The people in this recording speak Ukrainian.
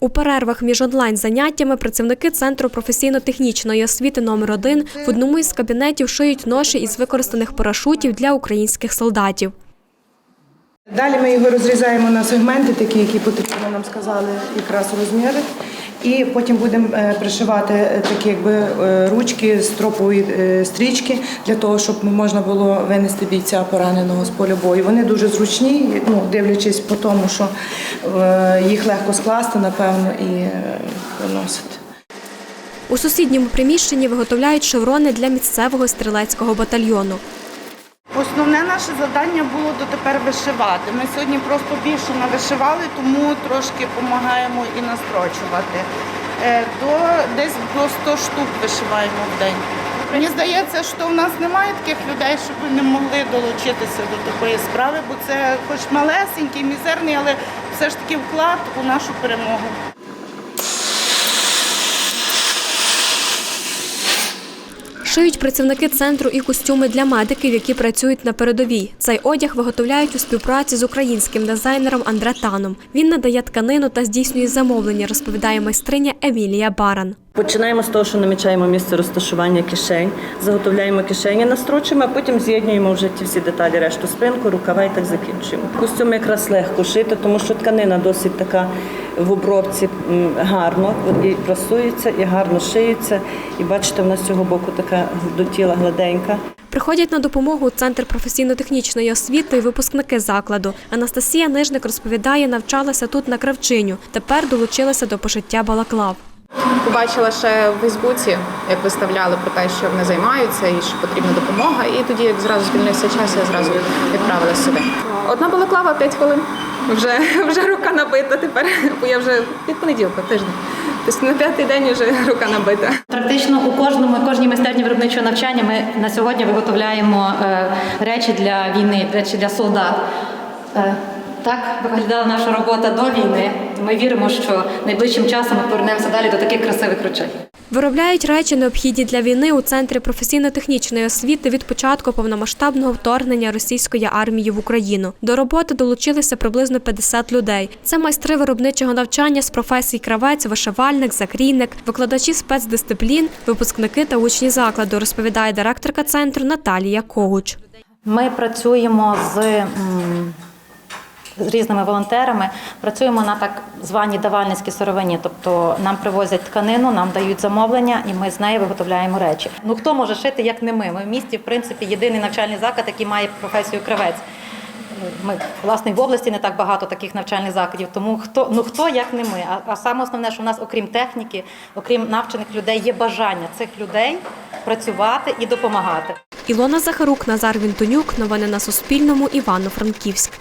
У перервах між онлайн-заняттями працівники Центру професійно-технічної освіти номер 1 в одному із кабінетів шиють ноші із використаних парашутів для українських солдатів. Далі ми його розрізаємо на сегменти, такі, які потрібно, нам сказали якраз розміри. І потім будемо е, пришивати е, такі якби е, ручки з тропової стрічки для того, щоб можна було винести бійця пораненого з поля бою. Вони дуже зручні, ну дивлячись по тому, що їх легко скласти, напевно, і виносити. У сусідньому приміщенні виготовляють шеврони для місцевого стрілецького батальйону. Основне наше завдання було дотепер вишивати. Ми сьогодні просто більше навишивали, тому трошки допомагаємо і настрочувати. Е, До, десь до 100 штук вишиваємо в день. Мені здається, що в нас немає таких людей, щоб не могли долучитися до такої справи, бо це хоч малесенький, мізерний, але все ж таки вклад у нашу перемогу. Шиють працівники центру і костюми для медиків, які працюють на передовій. Цей одяг виготовляють у співпраці з українським дизайнером Андре Таном. Він надає тканину та здійснює замовлення, розповідає майстриня Емілія Баран. Починаємо з того, що намічаємо місце розташування кишень, заготовляємо кишені, настрочуємо, а потім з'єднуємо вже ті всі деталі, решту спинку, рукава і так закінчуємо. Костюм якраз легко шити, тому що тканина досить така в обробці гарно і прасується, і гарно шиється. І бачите, в нас з цього боку така до тіла гладенька. Приходять на допомогу центр професійно-технічної освіти і випускники закладу. Анастасія Нижник розповідає, навчалася тут на кравчиню. Тепер долучилася до пошиття балаклав. Побачила ще в Фейсбуці, як виставляли про те, що вони займаються і що потрібна допомога. І тоді, як зразу звільнився час, я зразу відправилася сюди. Одна балаклава 5 хвилин. Вже, вже рука набита тепер, бо я вже від понеділка, тиждень. Тобто на п'ятий день вже рука набита. Практично у кожному кожній майстерні виробничого навчання ми на сьогодні виготовляємо е, речі для війни, речі для солдат. Так виглядала наша робота до війни. Ми віримо, що найближчим часом ми повернемося далі до таких красивих речей. Виробляють речі, необхідні для війни у центрі професійно-технічної освіти від початку повномасштабного вторгнення російської армії в Україну. До роботи долучилися приблизно 50 людей. Це майстри виробничого навчання з професій кравець, вишивальник, закрійник, викладачі спецдисциплін, випускники та учні закладу, розповідає директорка центру Наталія Когуч. Ми працюємо з, з різними волонтерами, працюємо на так званій давальницькій сировині. Тобто нам привозять тканину, нам дають замовлення, і ми з нею виготовляємо речі. Ну хто може шити, як не ми? Ми в місті, в принципі, єдиний навчальний заклад, який має професію кравець. Ми власне в області не так багато таких навчальних закладів. Тому хто ну хто як не ми? А, а саме основне, що в нас, окрім техніки, окрім навчених людей, є бажання цих людей працювати і допомагати. Ілона Захарук, Назар Вінтонюк. Новини на Суспільному. Івано-Франківськ.